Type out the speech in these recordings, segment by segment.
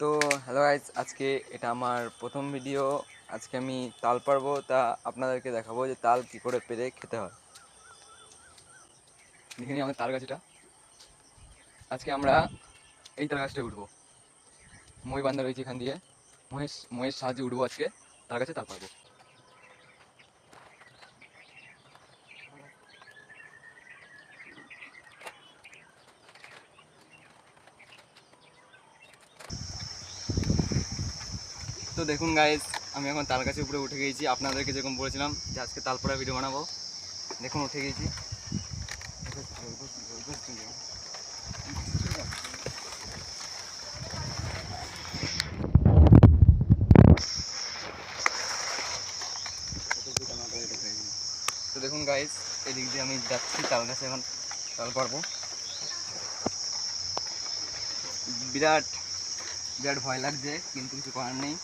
তো hello guys আজকে এটা আমার প্রথম ভিডিও আজকে আমি তাল পারব তা আপনাদেরকে দেখাবো যে তাল কি করে পেরে খেতে হয়। দেখে নিই আমাদের তাল গাছটা। আজকে আমরা এই তাল গাছটা উঠবো। মই বান্ধা রয়েছে এখান দিয়ে। মহেশ মহেশ সাহায্যে উঠবো আজকে। তার কাছে তাল পারব তো দেখুন গাইজ আমি এখন তাল গাছের উপরে উঠে গিয়েছি আপনাদেরকে যেরকম বলেছিলাম যে আজকে তালপড়া ভিডিও বানাবো। দেখুন উঠে গিয়েছি তো দেখুন গাইজ এদিক দিয়ে আমি যাচ্ছি তাল গাছে এখন, তাল পারব বিরাট বিরাট ভয় লাগছে, কিন্তু কিছু করার নেই।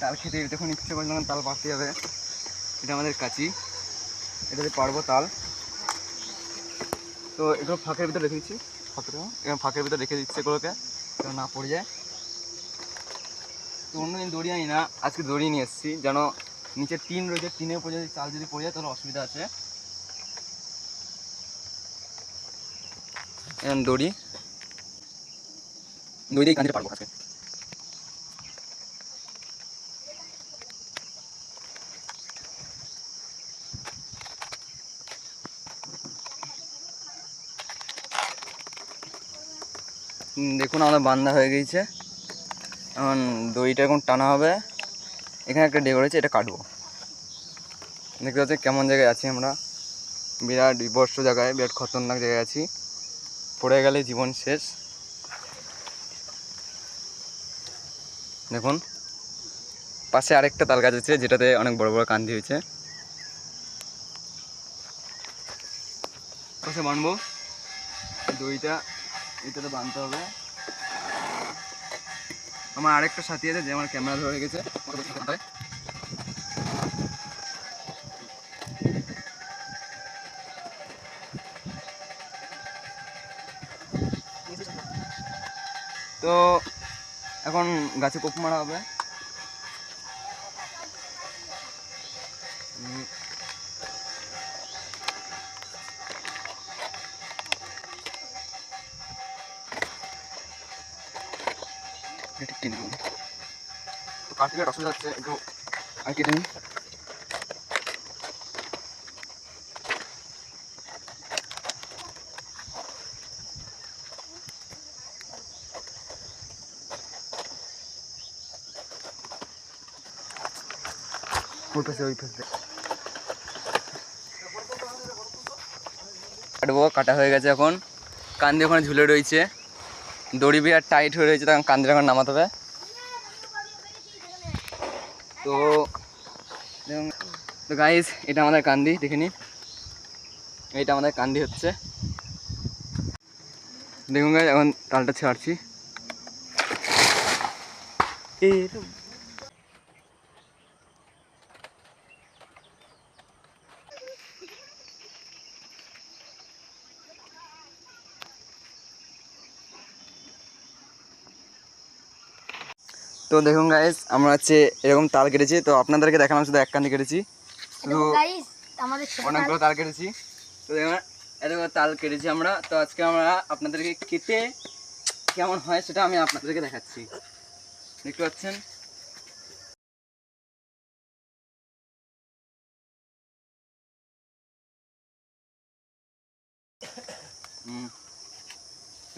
তাল খেতে যখন ইচ্ছে করছে তখন তাল পারতে হবে এটা আমাদের কাছি এটাতে পারব তাল। তো এগুলো ফাঁকের ভিতরে রেখে দিচ্ছি। এখানে ফাঁকের ভিতরে রেখে দিচ্ছে এগুলোকে, যেন না পড়ে যায়। তো অন্যদিন দড়ি আনি না, আজকে দড়ি নিয়ে এসেছি। যেন নিচে টিন রয়েছে টিনের উপর যদি চাল যদি পড়ে যায়, তাহলে অসুবিধা আছে। এখন দড়ি। দড়ি দিয়ে পারব আজকে। দেখুন, আমাদের বান্ধা হয়ে গিয়েছে। এখন দড়িটা এখন টানা হবে। এখানে একটা ডেক রয়েছে এটা কাটবো। দেখতে পাচ্ছি কেমন জায়গায় আছি আমরা। বিরাট বিবর্ষ জায়গায়, বিরাট খতরনাক জায়গায় আছি। পড়ে গেলে জীবন শেষ। দেখুন, পাশে আরেকটা তাল গাছ আছে, যেটাতে অনেক বড় বড় কান্দি হয়েছে। পাশে বানবো। দইটা এটাতে বানতে হবে আমার আরেকটা সাথী আছে, যে আমার ক্যামেরা ধরে গেছে? তো এখন গাছে কোপ মারা হবে এটা। তো কার্তিকের অসুবিধা হচ্ছে একটু আর কেটে নিই। ওই পাশে ওই পাশে কাটবো কাটা হয়ে গেছে এখন। কান্দি ওখানে ঝুলে রয়েছে। দড়ি বিরাট টাইট হয়ে রয়েছে, তখন কান্দি এখন নামাতে হবে। তো তো গাইস এটা আমাদের কান্দি, দেখে নি? এটা আমাদের কান্দি হচ্ছে। দেখুন গাইজ এখন তালটা ছাড়ছি। এই তো- তো দেখুন গাইস আমরা হচ্ছে এরকম তাল কেটেছি। তো আপনাদেরকে দেখালাম শুধু এক কান্দি কেটেছি। শুধু ছোট অনেকগুলো তাল। কেটেছি। তো দেখুন এতগুলো তাল কেটেছি আমরা। তো আজকে আমরা আপনাদেরকে কেটে কেমন হয় সেটা আমি আপনাদেরকে দেখাচ্ছি। দেখতে পাচ্ছেন? হুম।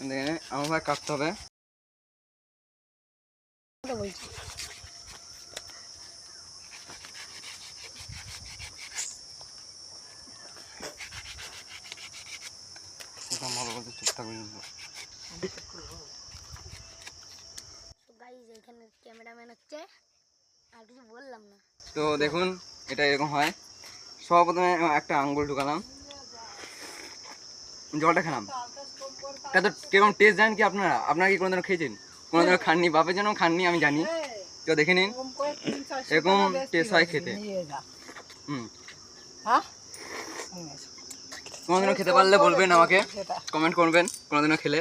দেখেন আমার ভাই কাটতে হবে। এটা ভালো বলতে চুপটা করে নিবো। এখানে ক্যামেরাম্যান হচ্ছে। আর কিছু বললাম না। তো দেখুন এটা এরকম হয়। সর্বপ্রথমে একটা আঙ্গুল ঢুকালাম। জলটা খেলাম। এটা তো কীরকম টেস্ট জানেন কি আপনারা? আপনারা কি কোনোদিনও খেয়েছেন? কোনোদিনও খাননি? বাপের জন্য খাননি আমি জানি। তো দেখে নিন। এরকম টেস্ট হয় খেতে। হুম। কোনোদিনও খেতে পারলে বলবেন আমাকে। কমেন্ট করবেন কোনোদিনও খেলে।